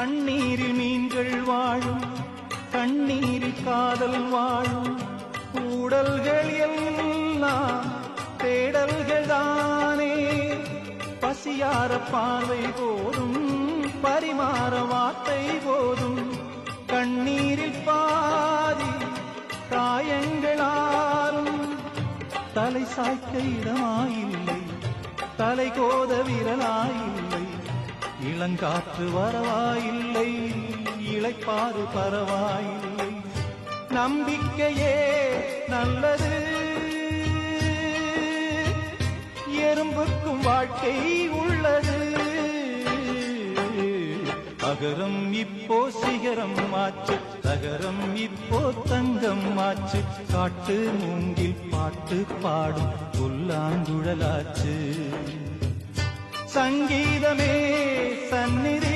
தண்ணீரில் மீன்கள் வாழும் கண்ணீரில் காதல் வாழும். கூடல்கள் எல்லாம் தேடல்கள் தானே. பசியார பார்வை போதும் பரிமாற வார்த்தை போதும். கண்ணீரில் பாதி காயங்களாலும் தலை சாய்க்க இடமாயில்லை தலை கோத விரலாயில்லை. இளங்காற்று வரவாயில்லை இழைப்பாறு பரவாயில்லை. நம்பிக்கையே நல்லது. எறும்புக்கும் வாழ்க்கை உள்ளது. அகரம் இப்போ சிகரம் ஆச்சு தகரம் இப்போ தங்கம் ஆச்சு. காட்டு மூங்கில் பாட்டு பாடும் புல்லாங்குழலாச்சு. சங்கி